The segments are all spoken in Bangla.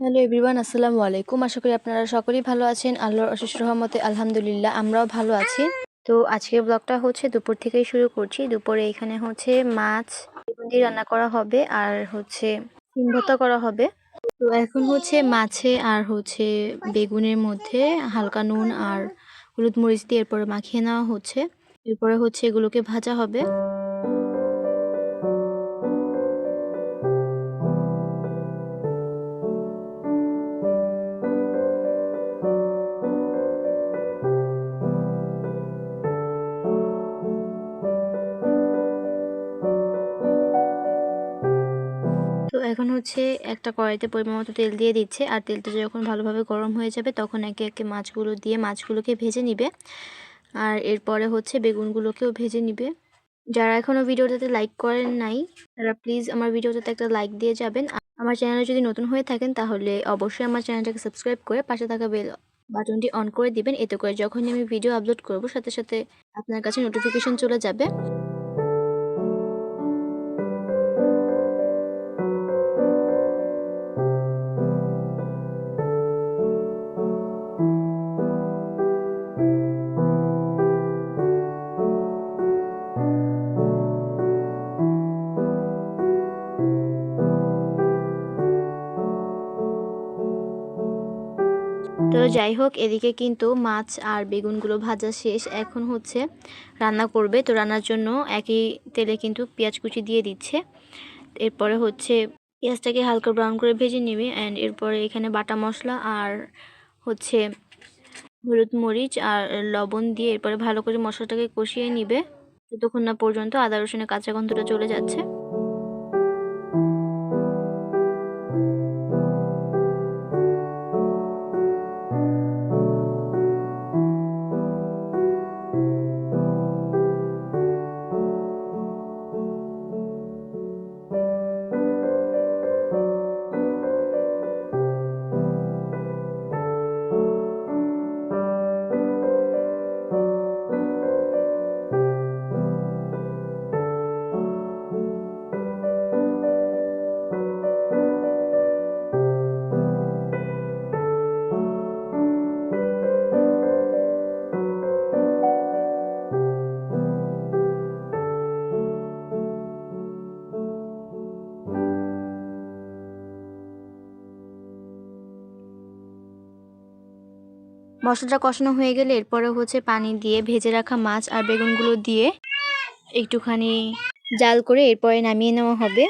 হ্যালো এভরিওয়ান আসসালামু আলাইকুম আশা করি আপনারা সকলেই ভালো আছেন। আল্লাহর অশেষ রহমতে আলহামদুলিল্লাহ, আমরাও ভালো আছি। তো আজকের ব্লগটা হচ্ছে দুপুর থেকেই শুরু করছি। দুপুরে এখানে হচ্ছে মাছ দিয়ে রান্না করা হবে আর হচ্ছে সিম ভর্তা করা হবে। তো এখন হচ্ছে মাছে আর হচ্ছে বেগুনের মধ্যে হালকা নুন আর হলুদ মরিচ দিয়ে এরপরে মাখিয়ে নেওয়া হচ্ছে। এরপরে হচ্ছে এগুলোকে ভাজা হবে। এখন হচ্ছে একটা কড়াইতে পরিমাণ মতো তেল দিয়ে দিচ্ছে। আর তেলটা যখন ভালোভাবে গরম হয়ে যাবে, তখন একে একে মাছগুলো দিয়ে মাছগুলোকে ভেজে নিবে। আর এরপরে হচ্ছে বেগুনগুলোকেও ভেজে নিবে। যারা এখনও ভিডিওটাতে লাইক করেন নাই, তারা প্লিজ আমার ভিডিওটাতে একটা লাইক দিয়ে যাবেন। আমার চ্যানেলে যদি নতুন হয়ে থাকেন, তাহলে অবশ্যই আমার চ্যানেলটাকে সাবস্ক্রাইব করে পাশে থাকা বেল বাটনটি অন করে দিবেন। এতে করে যখনই আমি ভিডিও আপলোড করব, সাথে সাথে আপনার কাছে নোটিফিকেশন চলে যাবে। যাই হোক, এদিকে কিন্তু মাছ আর বেগুনগুলো ভাজা শেষ। এখন হচ্ছে রান্না করবে। তো রান্নার জন্য একই তেলে কিন্তু পেঁয়াজ কুচি দিয়ে দিচ্ছে। এরপরে হচ্ছে পেঁয়াজটাকে হালকা ব্রাউন করে ভেজে নেবে। অ্যান্ড এরপরে এখানে বাটা মশলা আর হচ্ছে হলুদ মরিচ আর লবণ দিয়ে এরপরে ভালো করে মশলাটাকে কষিয়ে নিবে। যতক্ষণ না পর্যন্ত আদা রসুনের কাঁচা গন্ধটা চলে যাচ্ছে। মশলাটা কষানো হয়ে গেলে এরপরে হচ্ছে পানি দিয়ে ভেজে রাখা মাছ আর বেগুনগুলো দিয়ে একটুখানি জাল করে এরপরে নামিয়ে নেওয়া হবে।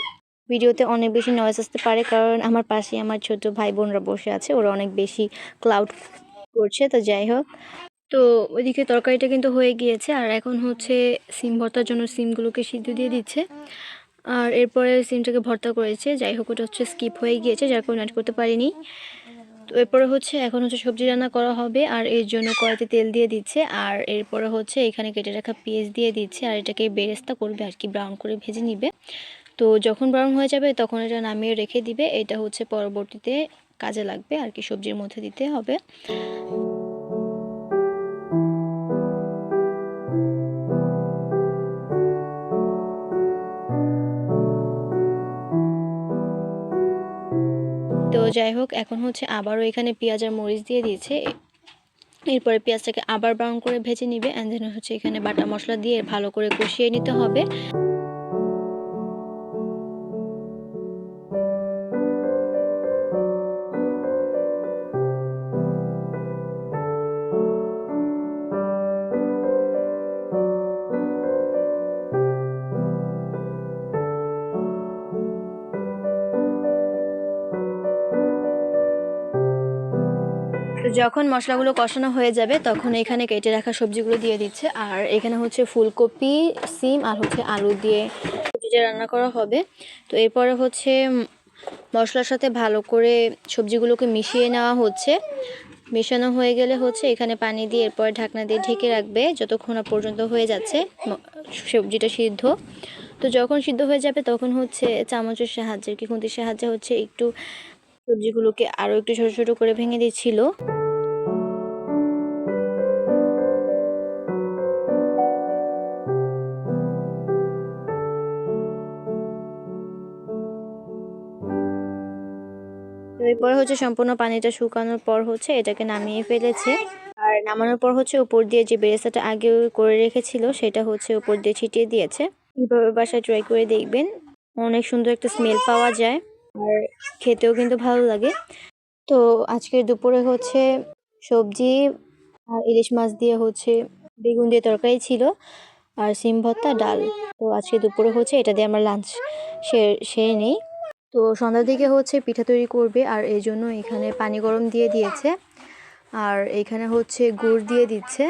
ভিডিওতে অনেক বেশি নয়েজ আসতে পারে কারণ আমার পাশে আমার ছোট ভাই বোনরা বসে আছে, ওরা অনেক বেশি ক্লাউড করছে, তো যাই হোক। তো ওইদিকে তরকারিটা কিন্তু হয়ে গিয়েছে আর এখন হচ্ছে সিম ভর্তার জন্য সিমগুলোকে সিদ্ধ দিয়ে দিচ্ছে। আর এরপরে সিমটাকে ভর্তা করেছে, যাই হোক ওটা হচ্ছে স্কিপ হয়ে গিয়েছে, যার কারণে অ্যাড করতে পারিনি। তো এরপরে হচ্ছে এখন হচ্ছে সবজি রান্না করা হবে, আর এর জন্য কড়াইতে তেল দিয়ে দিচ্ছে, আর এরপরে হচ্ছে এখানে কেটে রাখা পেঁয়াজ দিয়ে দিচ্ছে, আর এটাকে বেরেস্তা করবে, আর কি ব্রাউন করে ভেজে নিবে। তো যখন ব্রাউন হয়ে যাবে তখন এটা নামিয়ে রেখে দিবে, এটা হচ্ছে পরবর্তীতে কাজে লাগবে, আর কি সবজির মধ্যে দিতে হবে। তো যাই হোক, এখন হচ্ছে আবারও এখানে পেঁয়াজ আর মরিচ দিয়ে দিয়েছে। এরপরে পেঁয়াজটাকে আবার ব্রাউন করে ভেজে নিবে অ্যান্ড দেন হচ্ছে এখানে বাটা মশলা দিয়ে ভালো করে কষিয়ে নিতে হবে। যখন মশলাগুলো কষানো হয়ে যাবে, তখন এখানে কেটে রাখা সবজিগুলো দিয়ে দিচ্ছে। আর এখানে হচ্ছে ফুলকপি, সিম আর হচ্ছে আলু দিয়ে সবজিটা রান্না করা হবে। তো এরপরে হচ্ছে মশলার সাথে ভালো করে সবজিগুলোকে মিশিয়ে নেওয়া হচ্ছে। মেশানো হয়ে গেলে হচ্ছে এখানে পানি দিয়ে এরপর ঢাকনা দিয়ে ঢেকে রাখবে, যতক্ষণ পর্যন্ত হয়ে যাচ্ছে সবজিটা সিদ্ধ। তো যখন সিদ্ধ হয়ে যাবে, তখন হচ্ছে চামচের সাহায্যে, কি খুন্তির সাহায্যে হচ্ছে একটু সবজিগুলোকে আরও একটু ছোটো ছোটো করে ভেঙে দিচ্ছিল। এরপর হচ্ছে সম্পূর্ণ পানিটা শুকানোর পর হচ্ছে এটাকে নামিয়ে ফেলেছে। আর নামানোর পর হচ্ছে উপর দিয়ে যে বেরেস্তাটা আগে করে রেখেছিল, সেটা হচ্ছে উপর দিয়ে ছিটিয়ে দিয়েছে। এইভাবে বাসায় ট্রাই করে দেখবেন, অনেক সুন্দর একটা স্মেল পাওয়া যায় আর খেতেও কিন্তু ভালো লাগে। তো আজকের দুপুরে হচ্ছে সবজি আর ইলিশ মাছ দিয়ে হচ্ছে বেগুন দিয়ে তরকারি ছিল আর সিম ভর্তা, ডাল। তো আজকে দুপুরে হচ্ছে এটা দিয়ে আমরা লাঞ্চ সে, সেরে নেই। তো সন্ধ্যার দিকে হচ্ছে পিঠা তৈরি করবে আর এই জন্য এখানে পানি গরম দিয়ে দিয়েছে। আর এখানে হচ্ছে গুড় দিয়ে দিচ্ছে।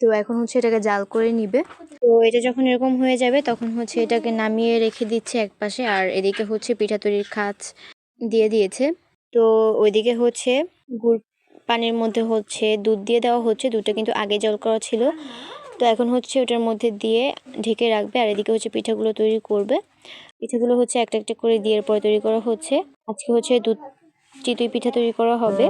তো এখন হচ্ছে এটাকে জাল করে নিবে। তো এটা যখন এরকম হয়ে যাবে তখন হচ্ছে এটাকে নামিয়ে রেখে দিচ্ছে একপাশে আর এদিকে হচ্ছে পিঠা তৈরির খাঁচ দিয়ে দিয়েছে। তো ওইদিকে হচ্ছে গুড় পানির মধ্যে হচ্ছে দুধ দিয়ে দেওয়া হচ্ছে। দুধটা কিন্তু আগে জল করা ছিল। তো এখন হচ্ছে ওটার মধ্যে দিয়ে ঢেকে রাখবে আর এদিকে হচ্ছে পিঠাগুলো তৈরি করবে। পিঠাগুলো হচ্ছে একটা একটা করে দিয়ে পরে তৈরি করা হচ্ছে। আজকে হচ্ছে দুধ, চিতই পিঠা তৈরি করা হবে।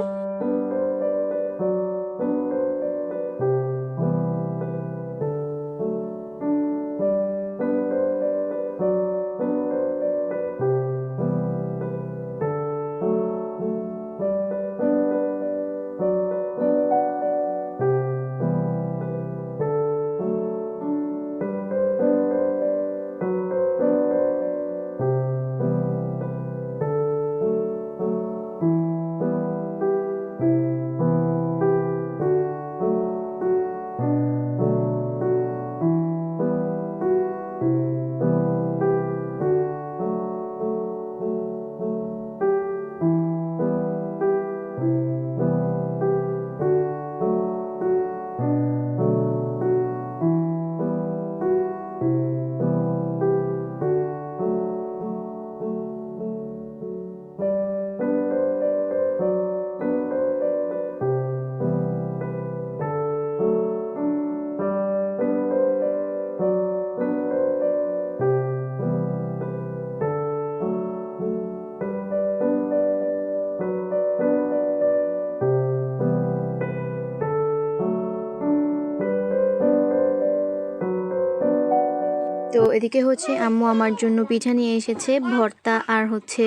তো এদিকে হচ্ছে আম্মু আমার জন্য পিঠা নিয়ে এসেছে, ভর্তা আর হচ্ছে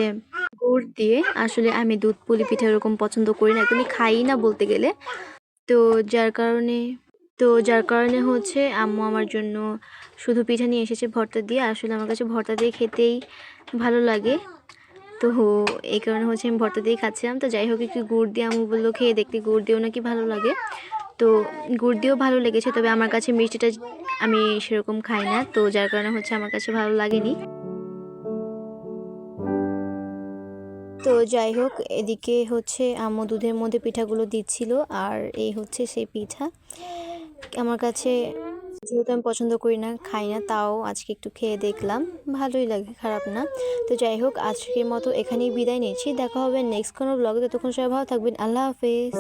গুড় দিয়ে। আসলে আমি দুধ পুলি পিঠা এরকম পছন্দ করি না, একদমই খাই না বলতে গেলে। তো যার কারণে, তো যার কারণে হচ্ছে আম্মু আমার জন্য শুধু পিঠা নিয়ে এসেছে, ভর্তা দিয়ে। আসলে আমার কাছে ভর্তা দিয়ে খেতেই ভালো লাগে। তো এই কারণে হচ্ছে আমি ভর্তা দিয়ে খাচ্ছিলাম। তো যাই হোক, একটু গুড় দিয়ে আম্মু বলল, খেয়ে দেখতে গুড় দিয়েও নাকি ভালো লাগে। তো গুড় দিয়েও ভালো লেগেছে, তবে আমার কাছে মিষ্টিটা আমি সেরকম খাই না, তো যার কারণে হচ্ছে আমার কাছে ভালো লাগেনি। তো যাই হোক, এদিকে হচ্ছে আম্মু দুধের মধ্যে পিঠাগুলো দিচ্ছিল, আর এই হচ্ছে সেই পিঠা। আমার কাছে যেহেতু আমি পছন্দ করি না, খাই না, তাও আজকে একটু খেয়ে দেখলাম, ভালোই লাগে, খারাপ না। তো যাই হোক, আজকের মতো এখানেই বিদায় নিচ্ছি, দেখা হবে নেক্সট কোনো ব্লগে ততক্ষণ সবাই ভালো থাকবেন, আল্লাহ হাফেজ।